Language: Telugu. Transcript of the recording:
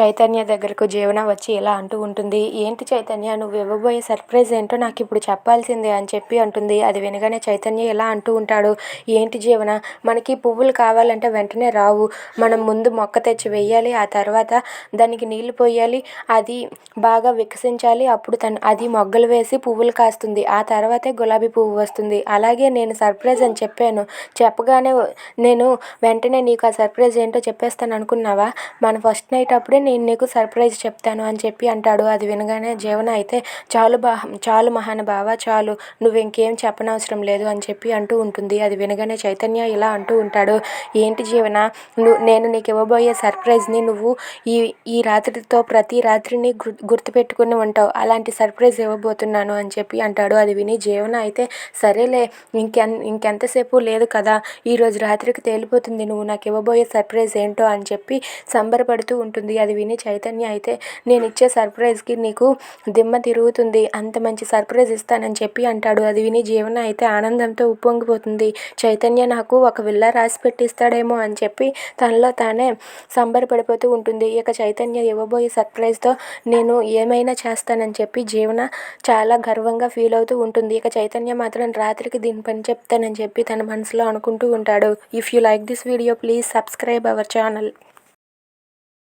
చైతన్య దగ్గరకు జీవన వచ్చి ఇలా అంటూ ఉంటుంది ఏంటి చైతన్య నువ్వు ఇవ్వబోయే సర్ప్రైజ్ ఏంటో నాకు ఇప్పుడు చెప్పాల్సిందే అని చెప్పి అంటుంది. అది వినగానే చైతన్య ఇలా అంటూ ఉంటాడు ఏంటి జీవన మనకి పువ్వులు కావాలంటే వెంటనే రావు. మనం ముందు మొక్క తెచ్చి వెయ్యాలి ఆ తర్వాత దానికి నీళ్ళు పోయాలి అది బాగా వికసించాలి అప్పుడు తను అది మొగ్గలు వేసి పువ్వులు కాస్తుంది. ఆ తర్వాతే గులాబీ పువ్వు వస్తుంది. అలాగే నేను సర్ప్రైజ్ అని చెప్పాను. చెప్పగానే నేను వెంటనే నీకు ఆ సర్ప్రైజ్ ఏంటో చెప్పేస్తాను అనుకున్నావా? మన ఫస్ట్ నైట్ అప్పుడే నేను నీకు సర్ప్రైజ్ చెప్తాను అని చెప్పి అంటాడు. అది వినగానే జీవన అయితే చాలు బా చాలు మహానుభావ చాలు. నువ్వు ఇంకేం చెప్పనవసరం లేదు అని చెప్పి అంటూ ఉంటుంది. అది వినగానే చైతన్య ఇలా అంటూ ఉంటాడు. ఏంటి జీవన నువ్వు నేను నీకు ఇవ్వబోయే సర్ప్రైజ్ని నువ్వు ఈ ఈ రాత్రితో ప్రతి రాత్రిని గుర్ గుర్తుపెట్టుకుని ఉంటావు. అలాంటి సర్ప్రైజ్ ఇవ్వబోతున్నాను అని చెప్పి అంటాడు. అది విని జీవన అయితే సరేలే ఇంకెన్ ఇంకెంతసేపు లేదు కదా. ఈరోజు రాత్రికి తేలిపోతుంది. నువ్వు నాకు ఇవ్వబోయే సర్ప్రైజ్ ఏంటో అని చెప్పి సంబరపడుతూ ఉంటుంది. అది విని చైతన్య అయితే నేను ఇచ్చే సర్ప్రైజ్కి నీకు దిమ్మ తిరుగుతుంది. అంత మంచి సర్ప్రైజ్ ఇస్తానని చెప్పి అంటాడు. అది విని జీవన అయితే ఆనందంతో ఉప్పొంగిపోతుంది. చైతన్య నాకు ఒక విల్లా రాసి పెట్టిస్తాడేమో అని చెప్పి తనలో తానే సంబరపడిపోతూ ఉంటుంది. ఇక చైతన్య ఇవ్వబోయే సర్ప్రైజ్తో నేను ఏమైనా చేస్తానని చెప్పి జీవన చాలా గర్వంగా ఫీల్ అవుతూ ఉంటుంది. ఇక చైతన్య మాత్రం రాత్రికి దీని పని చెప్తానని చెప్పి తన మనసులో అనుకుంటూ ఉంటాడు. If you like this video please subscribe our channel.